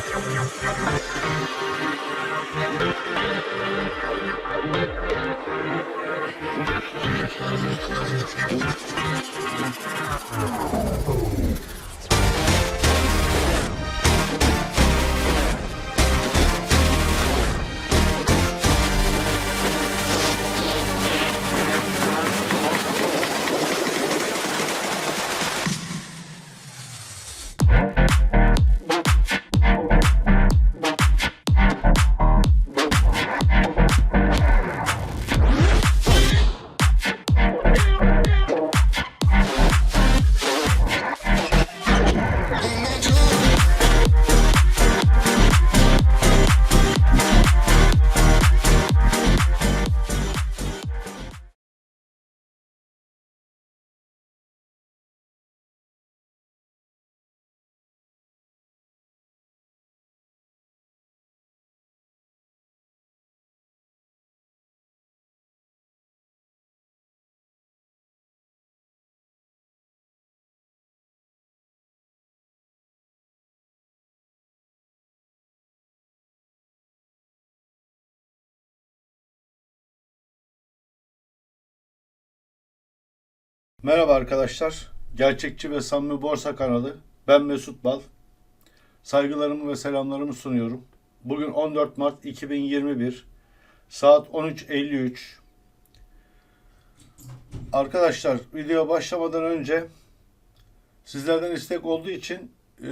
Oh. Merhaba arkadaşlar. Gerçekçi ve Samimi Borsa kanalı. Ben Mesut Bal. Saygılarımı ve selamlarımı sunuyorum. Bugün 14 Mart 2021. Saat 13.53. Arkadaşlar video başlamadan önce sizlerden istek olduğu için e,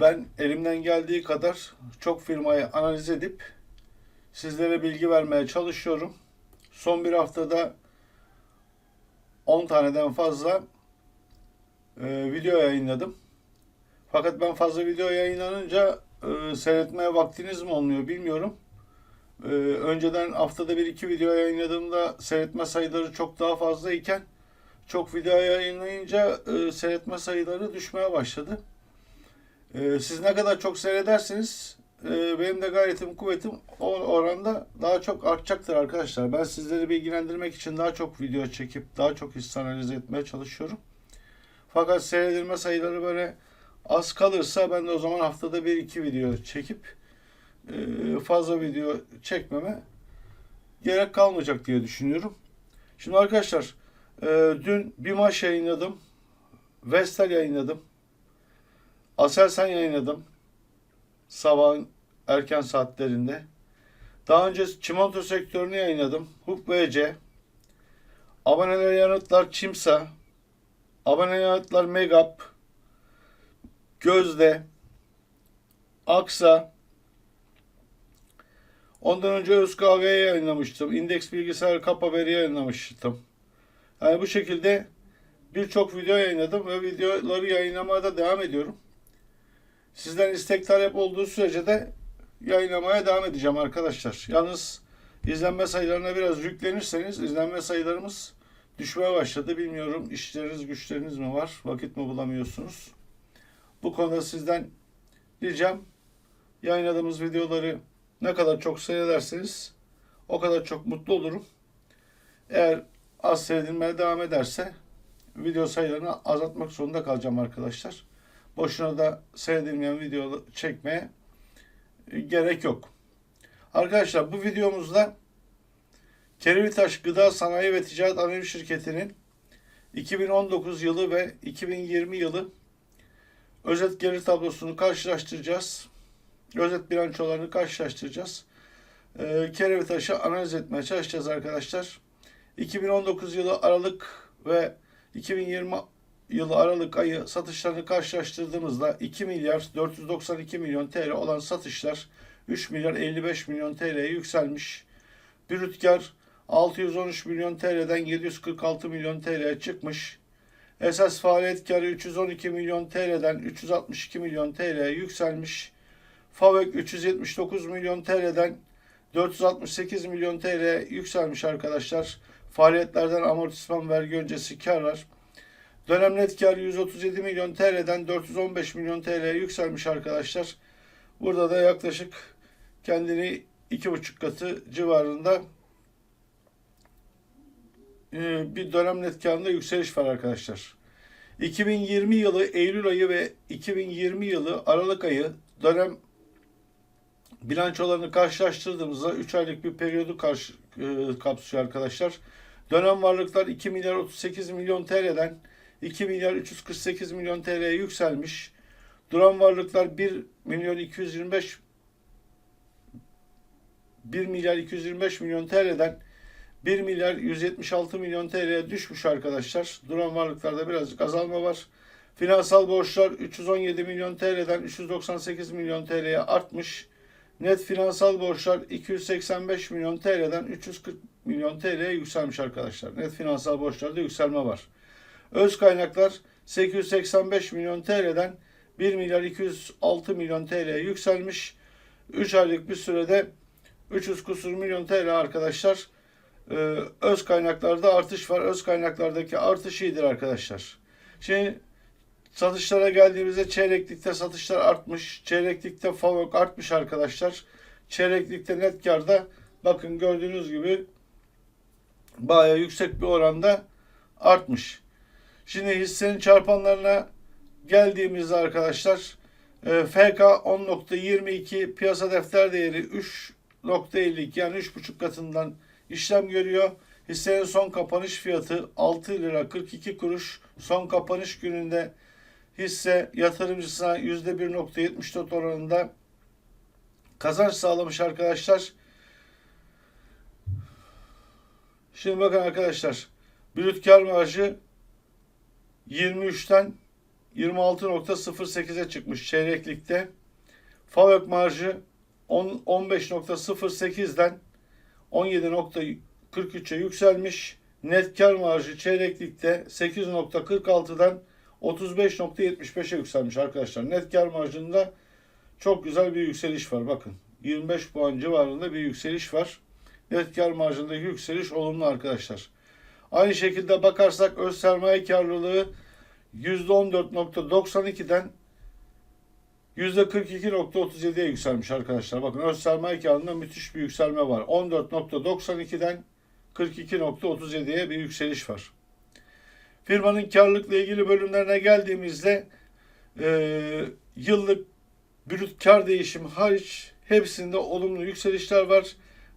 ben elimden geldiği kadar çok firmayı analiz edip sizlere bilgi vermeye çalışıyorum. Son bir haftada 10 taneden fazla e, video yayınladım. Fakat ben fazla video yayınlanınca e, seyretmeye vaktiniz mi olmuyor bilmiyorum. E, önceden haftada bir iki video yayınladığımda seyretme sayıları çok daha fazla iken çok video yayınlayınca e, seyretme sayıları düşmeye başladı. E, siz ne kadar çok seyrederseniz e, benim de gayretim kuvvetim o oranda daha çok artacaktır arkadaşlar. Ben sizleri bilgilendirmek için daha çok video çekip daha çok hisse analiz etmeye çalışıyorum. Fakat seyredilme sayıları böyle az kalırsa ben de o zaman haftada bir iki video çekip e, fazla video çekmeme gerek kalmayacak diye düşünüyorum. Şimdi arkadaşlar e, dün bir maç yayınladım. Vestel yayınladım. Aselsan yayınladım sabahın erken saatlerinde. Daha önce çimento sektörünü yayınladım. HUP VC, aboneler yanıtlar Çimsa, abone yanıtlar Megap, Gözde, Aksa, ondan önce ÖSKV'ye yayınlamıştım. İndeks bilgisayar kap haberi yayınlamıştım. Yani bu şekilde birçok video yayınladım ve videoları yayınlamaya da devam ediyorum. Sizden istek talep olduğu sürece de yayınlamaya devam edeceğim arkadaşlar. Yalnız izlenme sayılarına biraz yüklenirseniz izlenme sayılarımız düşmeye başladı. Bilmiyorum işleriniz güçleriniz mi var? Vakit mi bulamıyorsunuz? Bu konuda sizden ricam yayınladığımız videoları ne kadar çok seyrederseniz o kadar çok mutlu olurum. Eğer az seyredilmeye devam ederse video sayılarını azaltmak zorunda kalacağım arkadaşlar. Boşuna da seyredilmeyen video çekmeye gerek yok. Arkadaşlar bu videomuzda Kerevitaş Gıda Sanayi ve Ticaret Anonim Şirketi'nin 2019 yılı ve 2020 yılı özet gelir tablosunu karşılaştıracağız. Özet bilançolarını karşılaştıracağız. Ee, Kerevitaş'ı analiz etmeye çalışacağız arkadaşlar. 2019 yılı Aralık ve 2020 yılı Aralık ayı satışlarını karşılaştırdığımızda 2 milyar 492 milyon TL olan satışlar 3 milyar 55 milyon TL'ye yükselmiş. Brüt kar 613 milyon TL'den 746 milyon TL'ye çıkmış. Esas faaliyet karı 312 milyon TL'den 362 milyon TL'ye yükselmiş. FAVÖK 379 milyon TL'den 468 milyon TL'ye yükselmiş arkadaşlar. Faaliyetlerden amortisman vergi öncesi karlar Dönem net kar 137 milyon TL'den 415 milyon TL'ye yükselmiş arkadaşlar. Burada da yaklaşık kendini iki buçuk katı civarında e, bir dönem net karında yükseliş var arkadaşlar. 2020 yılı Eylül ayı ve 2020 yılı Aralık ayı dönem bilançolarını karşılaştırdığımızda 3 aylık bir periyodu karşı, e, kapsıyor arkadaşlar. Dönem varlıklar 2 milyar 38 milyon TL'den 2 milyar 348 milyon TL'ye yükselmiş. Duran varlıklar 1 milyon 225 1 milyar 225 milyon TL'den 1 milyar 176 milyon TL'ye düşmüş arkadaşlar. Duran varlıklarda birazcık azalma var. Finansal borçlar 317 milyon TL'den 398 milyon TL'ye artmış. Net finansal borçlar 285 milyon TL'den 340 milyon TL'ye yükselmiş arkadaşlar. Net finansal borçlarda yükselme var. Öz kaynaklar 885 milyon TL'den 1 milyar 206 milyon TL'ye yükselmiş. 3 aylık bir sürede 300 kusur milyon TL arkadaşlar. Ee, öz kaynaklarda artış var. Öz kaynaklardaki artış iyidir arkadaşlar. Şimdi satışlara geldiğimizde çeyreklikte satışlar artmış. Çeyreklikte FAVÖK artmış arkadaşlar. Çeyreklikte net karda bakın gördüğünüz gibi bayağı yüksek bir oranda artmış. Şimdi hissenin çarpanlarına geldiğimizde arkadaşlar e, FK 10.22 piyasa defter değeri 3.52 yani 3.5 katından işlem görüyor. Hissenin son kapanış fiyatı 6 lira 42 kuruş. Son kapanış gününde hisse yatırımcısına %1.74 oranında kazanç sağlamış arkadaşlar. Şimdi bakın arkadaşlar. Brüt kar marjı 23'ten 26.08'e çıkmış çeyreklikte. FAVÖK marjı 10 15.08'den 17.43'e yükselmiş. Net kar marjı çeyreklikte 8.46'dan 35.75'e yükselmiş arkadaşlar. Net kar marjında çok güzel bir yükseliş var. Bakın 25 puan civarında bir yükseliş var. Net kar marjındaki yükseliş olumlu arkadaşlar. Aynı şekilde bakarsak öz sermaye karlılığı %14.92'den %42.37'ye yükselmiş arkadaşlar. Bakın öz sermaye karlılığında müthiş bir yükselme var. 14.92'den 42.37'ye bir yükseliş var. Firmanın karlılıkla ilgili bölümlerine geldiğimizde e, yıllık brüt kar değişimi hariç hepsinde olumlu yükselişler var.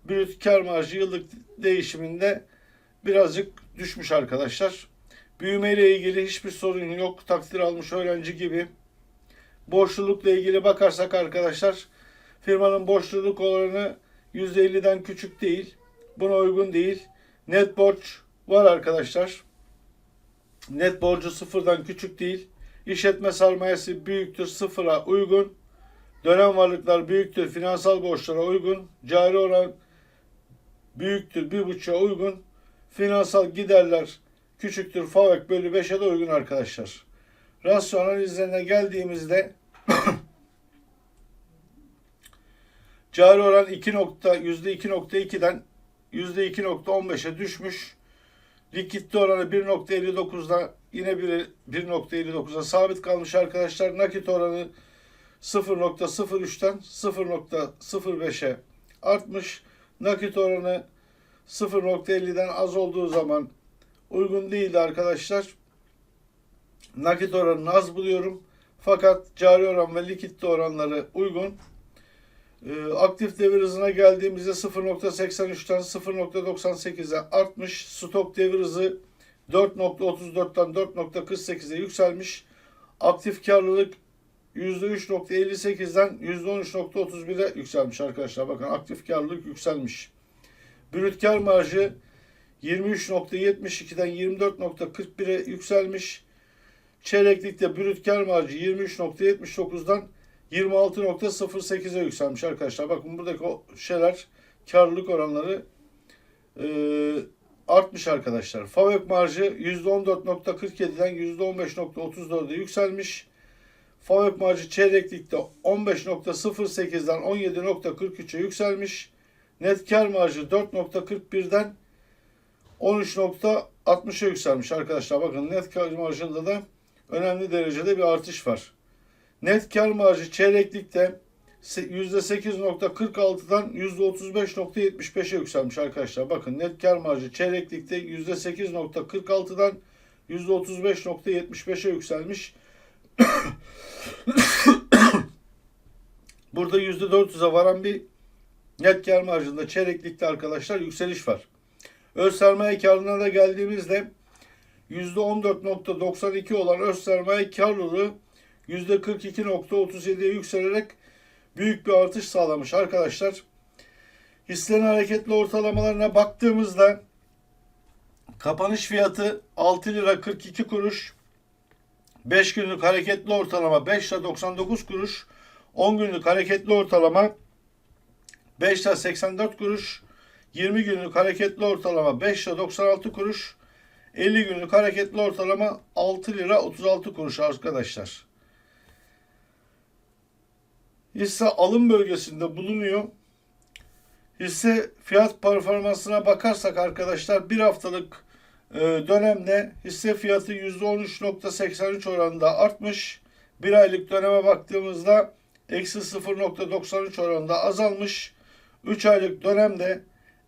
Brüt kar marjı yıllık değişiminde birazcık düşmüş arkadaşlar. Büyüme ile ilgili hiçbir sorun yok. Takdir almış öğrenci gibi. Borçlulukla ilgili bakarsak arkadaşlar firmanın borçluluk oranı %50'den küçük değil. Buna uygun değil. Net borç var arkadaşlar. Net borcu sıfırdan küçük değil. İşletme sermayesi büyüktür sıfıra uygun. Dönem varlıklar büyüktür finansal borçlara uygun. Cari oran büyüktür bir buçuğa uygun. Finansal giderler küçüktür FAVÖK bölü 5'e de uygun arkadaşlar. Rasyo analizlerine geldiğimizde cari oran 2 nokta, %2.2'den %2.15'e düşmüş. Likidite oranı 1.59'da yine 1.59'a sabit kalmış arkadaşlar. Nakit oranı 0.03'ten 0.05'e artmış. Nakit oranı 0.50'den az olduğu zaman uygun değildi arkadaşlar. Nakit oranını az buluyorum. Fakat cari oran ve likitte oranları uygun. Ee, aktif devir hızına geldiğimizde 0.83'ten 0.98'e artmış. Stok devir hızı 4.34'ten 4.48'e yükselmiş. Aktif karlılık %3.58'den %13.31'e yükselmiş arkadaşlar. Bakın aktif karlılık yükselmiş. Brüt kar marjı 23.72'den 24.41'e yükselmiş. Çeyreklikte brüt kar marjı 23.79'dan 26.08'e yükselmiş arkadaşlar. Bakın buradaki o şeyler karlılık oranları e, artmış arkadaşlar. FAVÖK marjı %14.47'den %15.34'e yükselmiş. FAVÖK marjı çeyreklikte 15.08'den 17.43'e yükselmiş. Net kar marjı 4.41'den 13.60'a yükselmiş arkadaşlar. Bakın net kar marjında da önemli derecede bir artış var. Net kar marjı çeyreklikte %8.46'dan %35.75'e yükselmiş arkadaşlar. Bakın net kar marjı çeyreklikte %8.46'dan %35.75'e yükselmiş. Burada %400'e varan bir net kar marjında çeyreklikte arkadaşlar yükseliş var. Öz sermaye karına da geldiğimizde %14.92 olan öz sermaye karlılığı %42.37'ye yükselerek büyük bir artış sağlamış arkadaşlar. Hisselerin hareketli ortalamalarına baktığımızda kapanış fiyatı 6 lira 42 kuruş, 5 günlük hareketli ortalama 5 lira 99 kuruş, 10 günlük hareketli ortalama 5 lira 84 kuruş, 20 günlük hareketli ortalama 5 lira 96 kuruş, 50 günlük hareketli ortalama 6 lira 36 kuruş arkadaşlar. Hisse alım bölgesinde bulunuyor. Hisse fiyat performansına bakarsak arkadaşlar bir haftalık e, dönemde hisse fiyatı %13.83 oranında artmış. Bir aylık döneme baktığımızda eksi 0.93 oranında azalmış. 3 aylık dönemde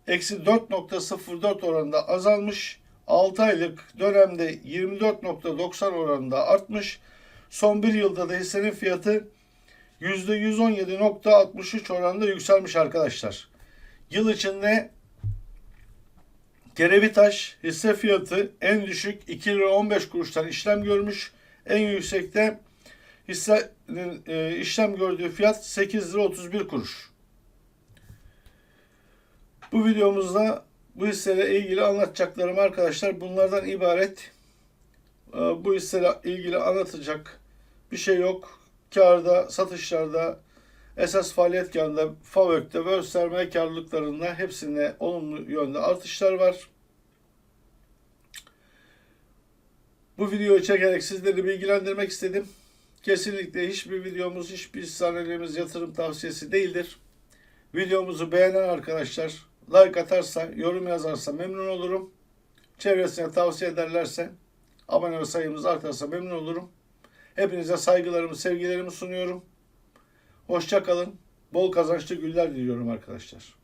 eksi 4.04 oranında azalmış. 6 aylık dönemde 24.90 oranında artmış. Son bir yılda da hissenin fiyatı %117.63 oranında yükselmiş arkadaşlar. Yıl içinde Kerevitaş hisse fiyatı en düşük 2 lira 15 kuruştan işlem görmüş. En yüksekte hissenin e, işlem gördüğü fiyat 8 lira 31 kuruş. Bu videomuzda bu hisseyle ilgili anlatacaklarım arkadaşlar bunlardan ibaret. E, bu hisseyle ilgili anlatacak bir şey yok. Karda, satışlarda, esas faaliyet karında, FAVÖK'te ve sermaye karlılıklarında hepsinde olumlu yönde artışlar var. Bu videoyu çekerek sizleri bilgilendirmek istedim. Kesinlikle hiçbir videomuz, hiçbir sahnelemiz yatırım tavsiyesi değildir. Videomuzu beğenen arkadaşlar like atarsa, yorum yazarsa memnun olurum. Çevresine tavsiye ederlerse, abone sayımız artarsa memnun olurum. Hepinize saygılarımı, sevgilerimi sunuyorum. Hoşça kalın. Bol kazançlı günler diliyorum arkadaşlar.